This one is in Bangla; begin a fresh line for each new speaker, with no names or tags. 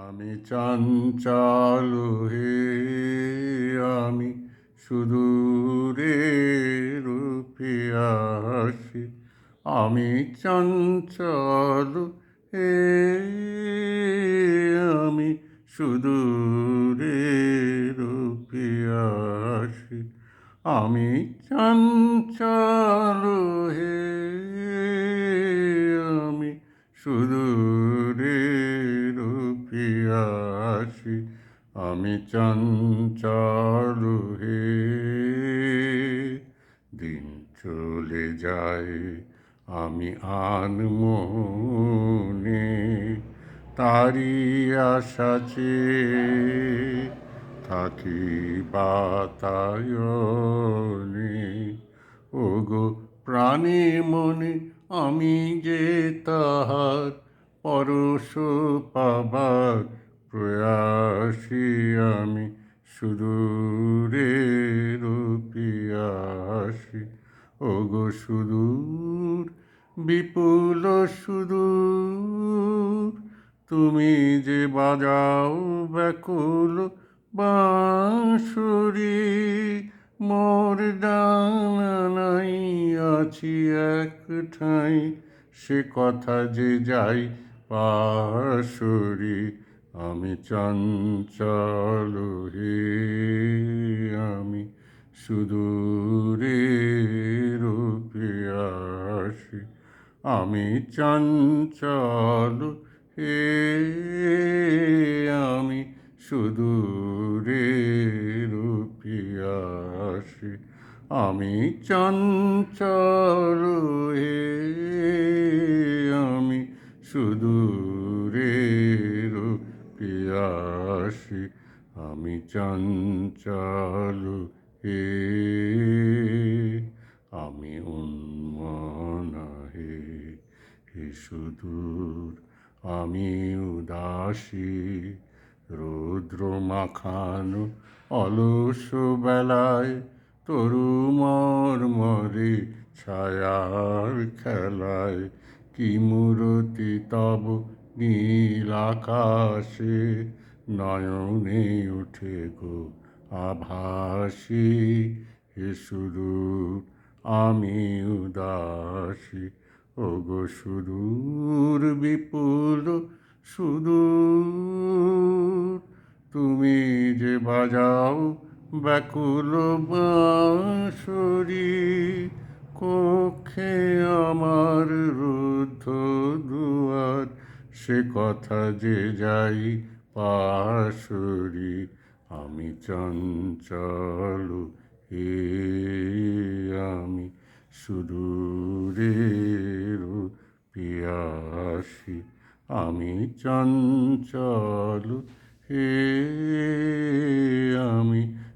আমি চঞ্চল হে আমি সুদূরে রূপিয়াসি, আমি চঞ্চল হে আমি সুদূরে রূপিয়াসি, আমি চঞ্চল হে আমি সুদূরে রূপিয়াসি আমি চঞ্চল হে। দিন চলে যায়, আমি আনমনে তারি আশা চেয়ে থাকি বাতায়নে। ওগো প্রাণে মনে আমি যে তাহার পরশ পাবার প্রয়াসী আমি সুদূরে রূপিয়াসি ওগো সুদূর, বিপুল সুদূর, তুমি যে বাজাও ব্যাকুল বাঁশুরি, মোর ডানাই আছি এক ঠাই সে কথা যে যাই পাশুরি আমি চঞ্চল হে আমি সুদূরে রূপিয়াসি আমি চঞ্চল হে আমি সুদূরে রূপিয়াসি আমি চঞ্চল হে সুদূরে রূপিয়াসি আমি চঞ্চল হে। আমি উন্মনা হে হে সুদূর, আমি উদাসী, রৌদ্র মাখানো অলস বেলায় তরু মরে ছায়ার খেলায় কি মূরতি তব নীল আকাশে নয়নে উঠে গো আভাসী, হে সুদূর আমি উদাসী। ওগো সুদূর বিপুল সুদূর, তুমি যে বাজাও ব্যাকুল বাঁশরি কক্ষে আমার রুদ্ধ দুয়ার, সে কথা যে যাই পাশরি, আমি চঞ্চল, হে আমি সুদূরে পিয়াসি, আমি চঞ্চল, হে আমি